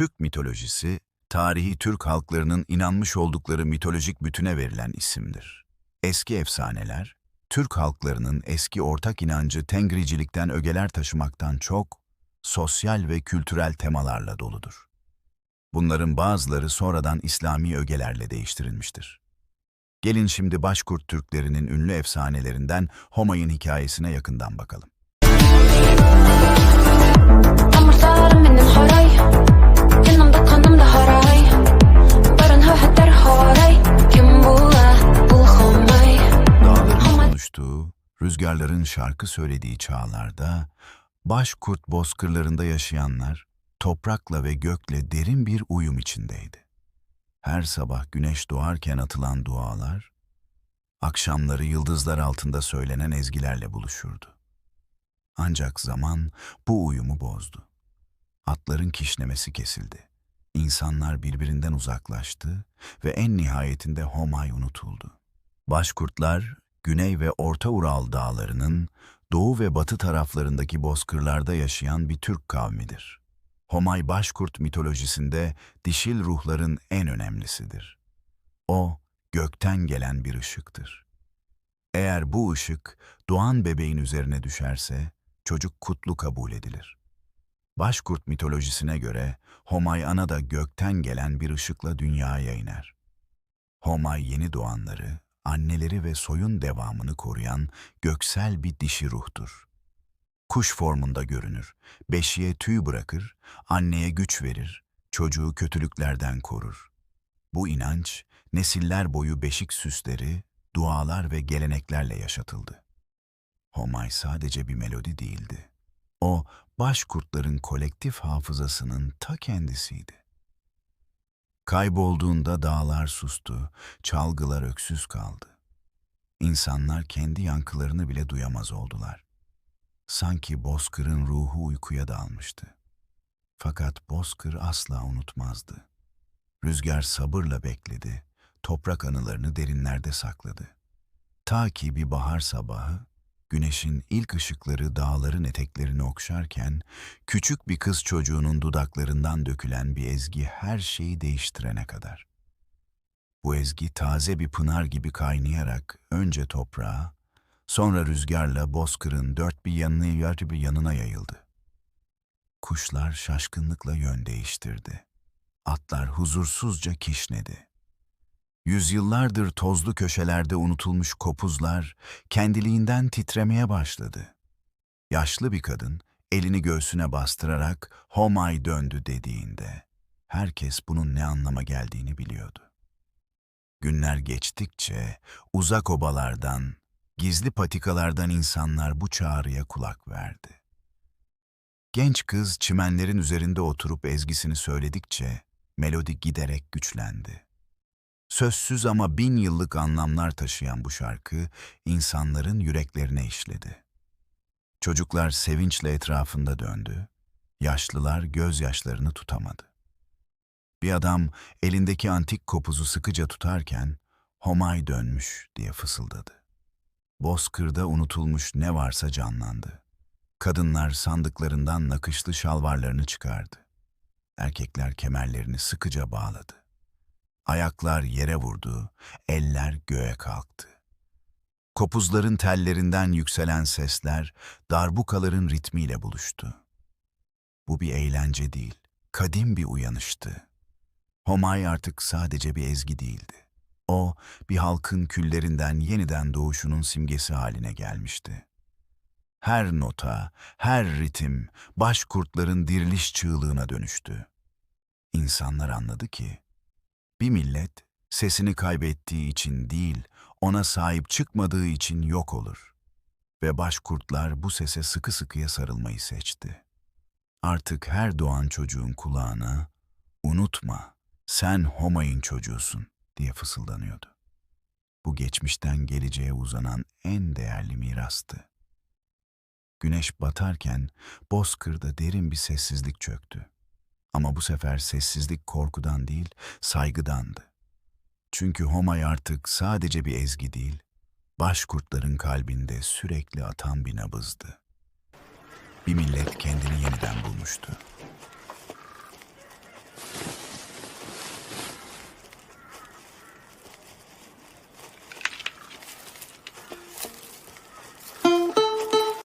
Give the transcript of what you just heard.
Türk mitolojisi, tarihi Türk halklarının inanmış oldukları mitolojik bütüne verilen isimdir. Eski efsaneler, Türk halklarının eski ortak inancı tengricilikten ögeler taşımaktan çok, sosyal ve kültürel temalarla doludur. Bunların bazıları sonradan İslami ögelerle değiştirilmiştir. Gelin şimdi Başkurt Türklerinin ünlü efsanelerinden Homay'ın hikayesine yakından bakalım. Rüzgarların şarkı söylediği çağlarda, Başkurt bozkırlarında yaşayanlar, toprakla ve gökle derin bir uyum içindeydi. Her sabah güneş doğarken atılan dualar, akşamları yıldızlar altında söylenen ezgilerle buluşurdu. Ancak zaman bu uyumu bozdu. Atların kişnemesi kesildi. İnsanlar birbirinden uzaklaştı ve en nihayetinde Homay unutuldu. Başkurtlar, Güney ve Orta Ural dağlarının doğu ve batı taraflarındaki bozkırlarda yaşayan bir Türk kavmidir. Homay Başkurt mitolojisinde dişil ruhların en önemlisidir. O, gökten gelen bir ışıktır. Eğer bu ışık doğan bebeğin üzerine düşerse, çocuk kutlu kabul edilir. Başkurt mitolojisine göre Homay ana da gökten gelen bir ışıkla dünyaya iner. Homay yeni doğanları, anneleri ve soyun devamını koruyan göksel bir dişi ruhtur. Kuş formunda görünür, beşiğe tüy bırakır, anneye güç verir, çocuğu kötülüklerden korur. Bu inanç, nesiller boyu beşik süsleri, dualar ve geleneklerle yaşatıldı. Homay sadece bir melodi değildi. O, başkurtların kolektif hafızasının ta kendisiydi. Kaybolduğunda dağlar sustu, çalgılar öksüz kaldı. İnsanlar kendi yankılarını bile duyamaz oldular. Sanki bozkırın ruhu uykuya dalmıştı. Fakat bozkır asla unutmazdı. Rüzgar sabırla bekledi, toprak anılarını derinlerde sakladı. Ta ki bir bahar sabahı, güneşin ilk ışıkları dağların eteklerini okşarken, küçük bir kız çocuğunun dudaklarından dökülen bir ezgi her şeyi değiştirene kadar. Bu ezgi taze bir pınar gibi kaynayarak önce toprağa, sonra rüzgarla bozkırın dört bir yanına yarı bir yanına yayıldı. Kuşlar şaşkınlıkla yön değiştirdi. Atlar huzursuzca kişnedi. Yüzyıllardır tozlu köşelerde unutulmuş kopuzlar kendiliğinden titremeye başladı. Yaşlı bir kadın elini göğsüne bastırarak Homay döndü dediğinde herkes bunun ne anlama geldiğini biliyordu. Günler geçtikçe uzak obalardan, gizli patikalardan insanlar bu çağrıya kulak verdi. Genç kız çimenlerin üzerinde oturup ezgisini söyledikçe melodi giderek güçlendi. Sözsüz ama bin yıllık anlamlar taşıyan bu şarkı insanların yüreklerine işledi. Çocuklar sevinçle etrafında döndü, yaşlılar gözyaşlarını tutamadı. Bir adam elindeki antik kopuzu sıkıca tutarken Homay dönmüş diye fısıldadı. Bozkırda unutulmuş ne varsa canlandı. Kadınlar sandıklarından nakışlı şalvarlarını çıkardı. Erkekler kemerlerini sıkıca bağladı. Ayaklar yere vurdu, eller göğe kalktı. Kopuzların tellerinden yükselen sesler darbukaların ritmiyle buluştu. Bu bir eğlence değil, kadim bir uyanıştı. Homay artık sadece bir ezgi değildi. O, bir halkın küllerinden yeniden doğuşunun simgesi haline gelmişti. Her nota, her ritim başkurtların diriliş çığlığına dönüştü. İnsanlar anladı ki, bir millet sesini kaybettiği için değil, ona sahip çıkmadığı için yok olur. Ve başkurtlar bu sese sıkı sıkıya sarılmayı seçti. Artık her doğan çocuğun kulağına, unutma, sen Homay'ın çocuğusun diye fısıldanıyordu. Bu geçmişten geleceğe uzanan en değerli mirastı. Güneş batarken bozkırda derin bir sessizlik çöktü. Ama bu sefer sessizlik korkudan değil, saygıdandı. Çünkü Homay artık sadece bir ezgi değil, başkurtların kalbinde sürekli atan bir nabızdı. Bir millet kendini yeniden bulmuştu.